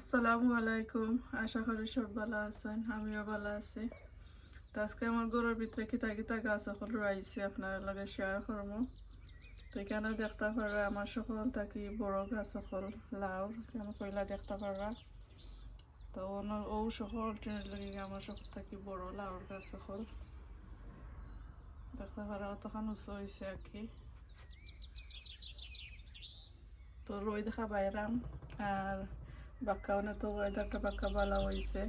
আসসালামু আলাইকুম। আশা করি সব ভালো আছেন, আমিও ভালো আছি। তো আজকে আমার গরুর ভিতরে কিতা কিতা গাছ সকল রয়েছে আপনার লগে শেয়ার করব তো এখানে দেখতে পারা আমার সকল থাকি বড় গাছ সকল লাউ, কেন কইলা দেখতে পারা তো ওনার ও সকল ট্রেনের লগে আমার সকল থাকি বড় লাউর গাছ সকল দেখতে পারা অতখান উঁচু হয়েছে আর কি। তো রই দেখা বাইরাম আর বাক্কা অনেক তো ওয়েদারটা বাক্কা ভালো হয়েছে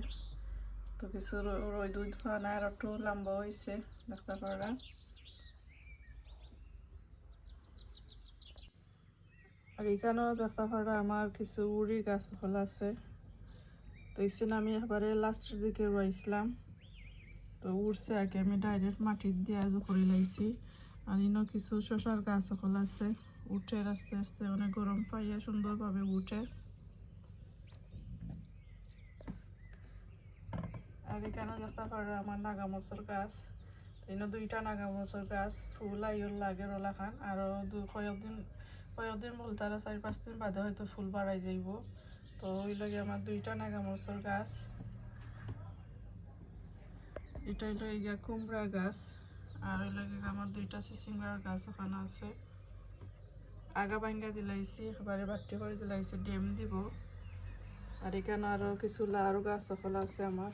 তো কিছু রই দুধ খাওয়া আর একটু লম্বা হয়েছে দেখতে পারা আর এখানেও দেখতে পারা আমার কিছু উড়ি গাছ ফল আছে। তো এখানে আমি এবারে লাস্টের দিকে রয়েছিলাম তো উড়ছে আগে, আমি ডাইরেক্ট মাটির দিয়ে করে লাইছি। আর ইনো কিছু শশার গাছ সকল আছে। উঠে আস্তে আস্তে অনেক গরম পাইয়া সুন্দরভাবে উঠে। আর এখানে দেখতে পারো আমার নাগামরচর গাছ এনে দুইটা নাগামরচর গাছ ফুল আইর লাগে রলা খান। আরও দু কয়েকদিন কয়েকদিন বলতে আর চারি পাঁচ দিন বাদে হয়তো ফুল বাড়াই যাইব। তো ওই লাগে আমার দুইটা নাগামরচর গাছ এটা হইল ইয়া কুমড়া গাছ, আর ওই লাগে আমার দুইটা সিসিংড়ার গাছ ওখানে আছে। আগা ভাঙ্গা দিলাইছি, একেবারে বাটি করে দিলাইছি, ডেম দিব। আর এখানে আরও কিছু লাউ গাছ সকল আছে আমার।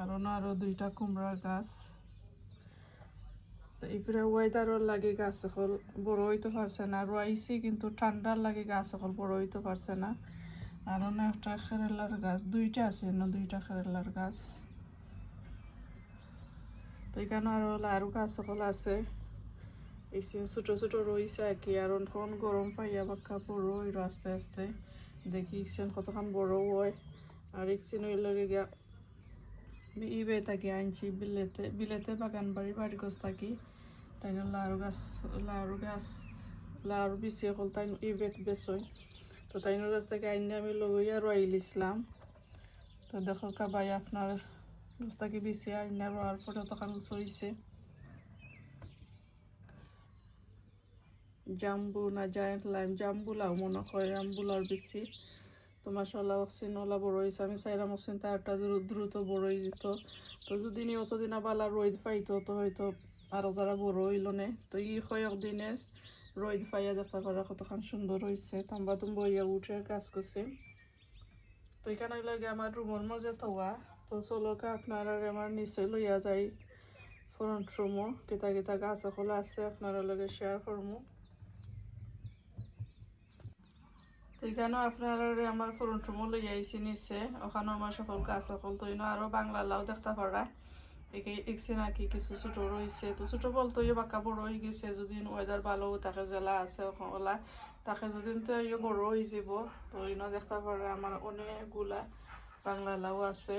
আরও না আরও দুইটা কুমড়ার গাছ। তো এফিরে ওয়েদারর লাগে গাছ সকল বড় হইতে পারছে না। রয়েছি কিন্তু ঠান্ডার লাগে গাছ সকল বড় হইতে পারছে না। আর একটা খেরেলার গাছ, দুইটা আছে না দুইটা খেরেলার গাছ। তো এখানে আরও লাউ গাছ সকল আছে। এই সিম ছোট ছোট রয়েছে আর কি, আর এখন গরম পাইয়া বাক্কা বড় হইল আস্তে আস্তে। দেখি ইকছেন কতক্ষণ বড় হয়। আর ইকছেন ওই লগে ইবে থাকি আনছি, বিলেতে বিলেতে বাগান বাড়ি বাড়ি গাছ থাকি। তাই লাউ গাছ লাউ গাছ, লাউ বিছিয়ে হল তাই ইবেট বেসই তো তাই গাছ থেকে আইনে আমি লগইয়া রইলিছিলাম তো দেখো কাবাই আপনার গাছ থেকে বিছিয়ে আইনে রোয়ার পরে তখন চইছে জাম্বু না, জায়েন্ট লাইম জাম্বু লাউ মনে হয়, জাম্বুলার বেশি। তো মাসাল্লাহ অক্সিন ওলা বড় হয়েছে। আমি চাইলাম অক্সিন তারটা দ্রু- দ্রুত বড় হয়ে যেত। তো যদি অতদিন আবার রোদ পাইতো, তো হয়তো আরও যারা বড় হইল নে। তো ই কয়েক দিনে রোদ পাইয়া দেখতে পারা কতখান সুন্দর হয়েছে তাম্বা তুমি বইয়া উঠে কাজ করছে। তো এখানে লাগে আমার রুমের মজা তোয়া তো চলোকে আপনারা আমার নিচে লইয়া যাই। ফ্রন্ট রুমও কিতা কিতা গাছ সকল আছে, আপনারা লগে শেয়ার করব এখানেও আপনারা আমার ফ্রন্ট রুমও লই আইসি নিচে। ওখানেও আমার সকল গাছ সকল তো ইনো আরও বাংলা লাউ দেখতে পারা। একসে নাকি কিছু ছোট রয়েছে তো ছোট বলতো ইয়ে বাক্কা বড় হয়ে গেছে। যদি ওয়েদার ভালো তাকে জেলা আছে ওলা। তাকে যদি তো ইয়ে বড় হয়ে যাব, তো ইনো দেখতে পারা। আমার অনেকগুলা বাংলা লাউ আছে।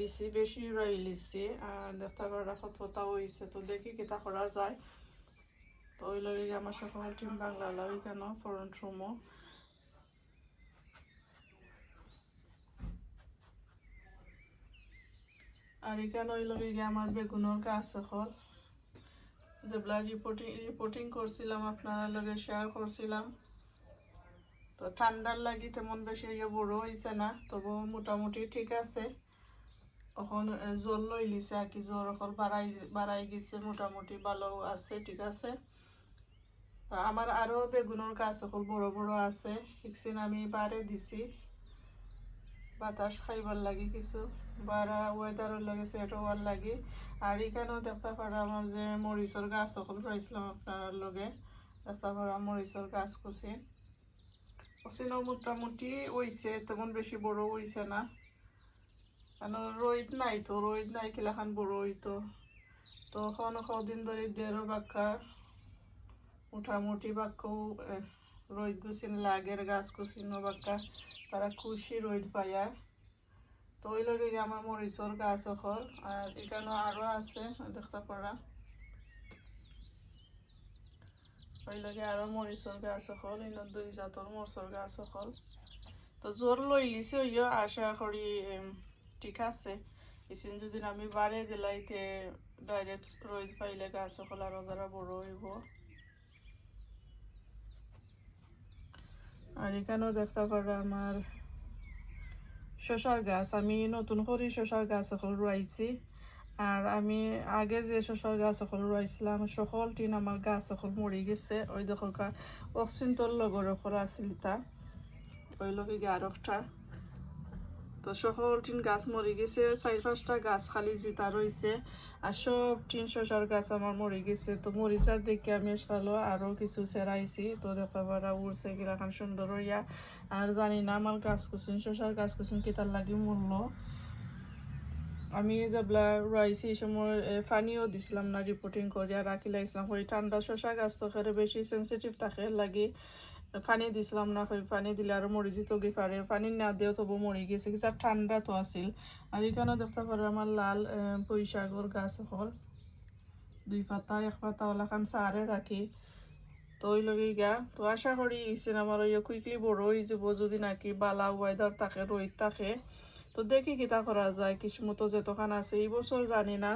বেশি বেশি রইলিছে। আর দেখতে পারা কতটা হয়েছে তো দেখি কিতা করা যায়। তো ওই লগে আমার সকল টিম বাংলা লাউ কেন? ফরন্ট রুমও আর এখানে ওই লগে আমার বেগুনের গাছ সকল যেগুলা রিপোর্টিং রিপোর্টিং করছিলাম, আপনারা লগে শেয়ার করছিলাম। তো ঠান্ডার লাগি তেমন বেশি ইয়ে বড় হয়েছে না তবু মোটামুটি ঠিক আছে। এখন জল লই লিছে, আর কি জ্বর এখন বাড়াই বাড়াই গেছে, মোটামুটি ভালো আছে, ঠিক আছে। আমার আরও বেগুনের গাছ সকল বড় বড় আছে। ভ্যাকসিন আমি বারে দিছি। বাতাস খাইবার লাগি কিছু। বারা ওয়েদারের লাগে সেট হওয়ার লাগে। আর এখানেও দেখতে পারা আমার যে মরিচর গাছ সকল পাইছিলাম আপনার লগে। দেখতে পারা মরিচর গাছ কুচি কুচিনও মোটামুটি হইছে, তেমন বেশি বড় হইছে না। কেন রোদ নাই তো, রোদ নাই কিলাখান বড় হইতো। তো এখন কদিন ধরে দেড় বাক্কা মোটামুটি বাক্যও রোদ গুছিন, লাগের গাছ কুচিনো বাক্কা তারা খুশি রোদ পায়া। তো ওই লগে আমার মরিচর গাছ অকল, আর এখানে আরও আছে দেখতে পারা ওই লগে আরও মরিচর গাছ অকল এনে দুই জাতর মরিচর গাছ অকল। তো জোর লই লিছে ইয়ে আশা করি ঠিক আছে। ইসিন যদি আমি বাড়ে দিলাইতে ডাইরেক্ট রোদ পাইলে গাছ অকল আরও যারা বড় হইব। আর এখানেও দেখতে পারো আমার শশার গাছ। আমি নতুন করে শশার গাছ সকল রুয়াইছি। আর আমি আগে যে শশার গাছ সকল রুয়াইছিলাম, সকল টিন আমার গাছ সকল মরে গেছে। ওই দেখো অক্সিন্তল লগর ওপর আছিল তা ওই লগে আর তো সকল টিন গাছ মরে গেছে, চার পাঁচটা গাছ খালি জিতা রয়েছে আর সব টিন শশার গাছ আমার মরে গেছে। তো মরিচার দেখে আমি সালো আরও কিছু সেরাইছি। তো দেখা পারা উড়ছে কিরাখান সুন্দর হইয়া। আর জানি না আমার গাছ কুসুম শশার গাছ কুসুম কিতার লাগে মূল্য আমি যেবলা রয়েছি এই সময় পানিও দিছিলাম না রিপোর্টিং করিয়া রাখি লাইছিলাম ওই ঠান্ডা শশা গাছ তো বেশি সেন্সিটিভ থাকে, লাগি পানি দিছিলাম না ওই পানি দিলে আরও মরি যেত গিয়ে পারে পানি না দিয়েও তবু মরি গেছে। কিছু ঠান্ডা তো আছিল। আর এখানে দেখতে পারো আমার লাল পুঁই শাকর গাছ হল। দুই পাতা, এক পাতা ওলাখান সারে রাখি। তো ওই লগে গা। তো আশা করি ইসেন আমার ওই কুইকলি বড় হয়ে যাব। যদি নাকি বালা ওয়েদার থাকে রোদ থাকে। তো দেখি কিতা করা যায় কিছু মতো যেতখান আছে। এই বছর জানি না।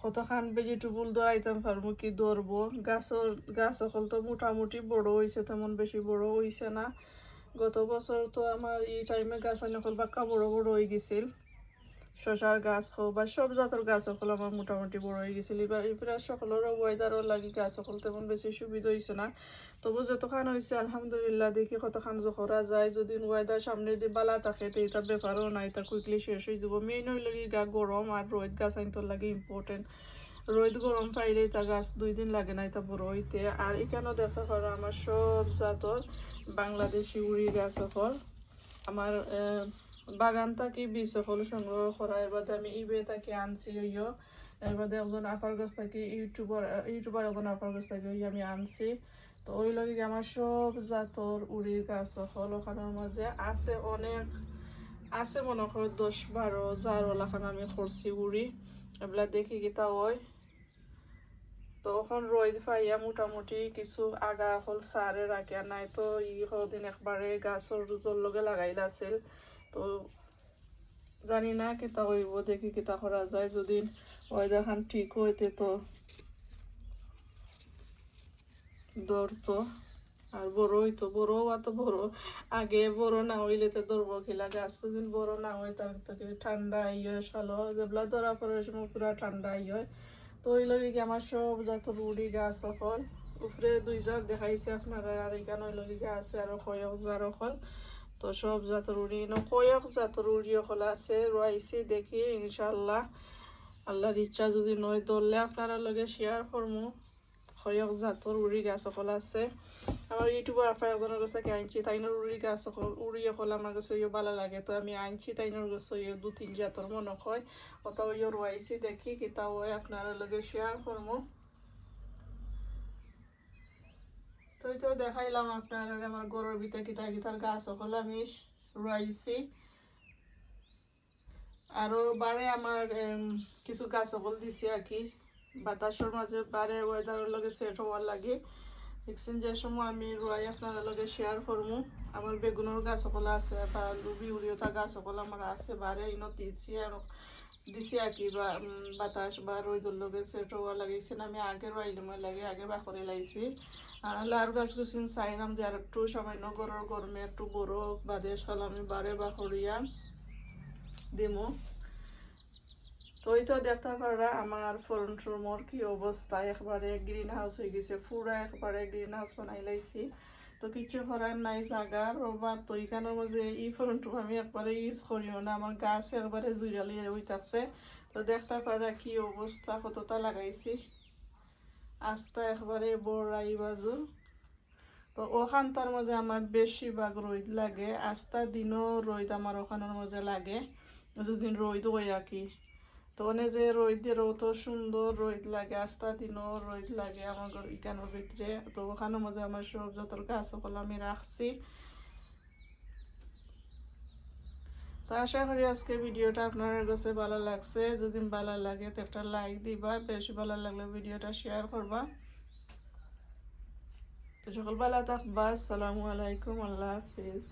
কতখান ভেজিটেবল দৌড়াইতাম পারব কি দৌড়বো? গাছর গাছ সকল তো মোটামুটি বড় হয়েছে তেমন বেশি বড় হয়েছে না। গত বছর তো আমার এই টাইমে গাছ সকল বাক্কা বড় বড় হয়ে গেছিল। শশার গাছ হোক বা সব জাতের গাছ সকল আমার মোটামুটি বড় হয়ে গেছিল। এবার এবার সকলের ওয়েদারও লাগি, গাছ সকল তেমন বেশি সুবিধা হয়েছে না। তবু যতখান হয়েছে আলহামদুলিল্লাহ, দেখি কতখান জখরা যায়। যদি ওয়েদার সামনে দিয়ে বালা থাকে, তো এটা ব্যাপারও নাই এটা কুইকলি শেষ হয়ে যাব। মেইন হইল কি, গা গরম আর রোদ, গাছ আনতে লাগে ইম্পর্টেন্ট রোদ গরম পাইলে এটা গাছ দুই দিন লাগে না, এটা বড় হইতে। আর এখানেও দেখা করো আমার সব জাতর বাংলাদেশি উড়ি গাছ সকল আমার বাগান থাকি, বীজ সকল সংগ্রহ করা এর আমি ইবে থাকি আনছি ইয়ো এর বাদে একজন আপার গাছ থাকি ইউটিউবার ইউটিউবার একজন আপার গাছ থাকি ওই আমি আনছি। তো ওই লগে আমার সব জাতর উড়ির গাছ সকল ওখানের মাঝে আছে অনেক, আছে মনে করো দশ বারো জার ওলাখান আমি করছি উড়ি এগুলা দেখি কিতা হয়। তো এখন রোদ পাইয়া মোটামুটি কিছু আগা হল সারে রাখিয়া নাই। তো ই কদিন একবারে গাছর রুজর লগে লাগাইলা আছিল। তো জানি না, কিতা হইব, দেখি কিতা করা যায়। যদি ওয়েদার খান ঠিক হইতে তো ধরতো আর বড় হইতো বড় হওয়া তো বড়। আগে বড় না হইলে তো ধরবো খিলা গাছ তো দিন বড় না হয়, তার থেকে ঠান্ডা ইয়ে সালো যেগুলা ধরা ওই সময় পুরা ঠান্ডা ইয়ে তো ওই লগে আমার সব যত রুড়ি গাছ সকল উপরে দুই জার দেখাইছে আপনারা, আর এখানে ওই লগে গিয়ে আছে আরও কয়েক জার সকল তো সব জাতর উড়ি ন, কয়েক জাতর উড়ি সকল আছে, রয়েছে দেখি ইনশাল্লাহ আল্লাহর ইচ্ছা যদি নয় ধরলে আপনারা লগে শেয়ার করব কয়েক জাতর উড়ি গাছ সকল আছে। আমার ইউটিউবার আপা একজনের কাছে আনছি তাইনোর উড়ি গাছ সকল উড়ি সকল আমার কাছে ইয়ে ভালো লাগে। তো আমি আনছি তাইনোর কাছে ইয়ে দু তিন জাতর মনে হয়। ওটা ইয়ে রয়েছে দেখি, কিতা হয় আপনারা লগে শেয়ার করব তো তো দেখাইলাম আপনারা আমার গরুর ভিতরে কিতা কিতার গাছ, সকল আমি রয়েছি। আরও বারে আমার কিছু গাছ সকল দিছি আর কি। বাতাসের মাঝে বারে ওয়েদারের লগে সেট হওয়ার লাগে। এক্সচেঞ্জের সময় আমি রুয়াই আপনার লগে শেয়ার করব আমার বেগুনের গাছ সকল আছে, বা লুবি উড়িয়তা গাছ সকল আমার আছে, বারে ইনো দিছি আর দিছি আর কি, বা- বাতাস বা রোদর লগে সেট হওয়ার লাগিয়েছে আমি আগে রইলাম লাগে আগে বাকরে লাইছি। আর গাছ গুছিন চাইলাম যে আর একটু সামান্য গরর গরমে একটু বড় বাদে সাল আমি বারে বাকরিয়া দিমু। তো এই তো দেখতে পারা আমার ফ্রন্ট রুমর কি অবস্থা, একবারে গ্রিন হাউস হয়ে গেছে, পুরা একবারে গ্রিন হাউস বানাই লাইছি। তো কিছু করার নাই জাগার অভাব তো এখানের এই ফ্রন্ট রুম আমি একবারে ইউজ করিও না, আমার গাছ একবারে জুড়ালি উইতাছে। তো দেখতে পারা কি অবস্থা, কতটা লাগাইছি। আস্তা একবারে বড়াই বাজু তো ওখানটার মাঝে আমার বেশিরভাগ রোদ লাগে, আস্তা দিনও রোদ আমার ওখানের মাঝে লাগে দুদিন রোদ হয় আর তো ওনে যে রোদের অত সুন্দর রোদ লাগে, আস্তা দিনও রোদ লাগে আমার এখানের ভিতরে। তো ওখানের মধ্যে আমার সব যত গাছ সকল আমি রাখছি তো আশা করি আজকে ভিডিওটা আপনার কাছে ভালো লাগছে। যদি ভালো লাগে তো একটা লাইক দিবা, বেশি ভালো লাগলে ভিডিওটা শেয়ার করবা। তো সকল ভালো থাকবা। আসসালামু আলাইকুম, আল্লাহ হাফিজ।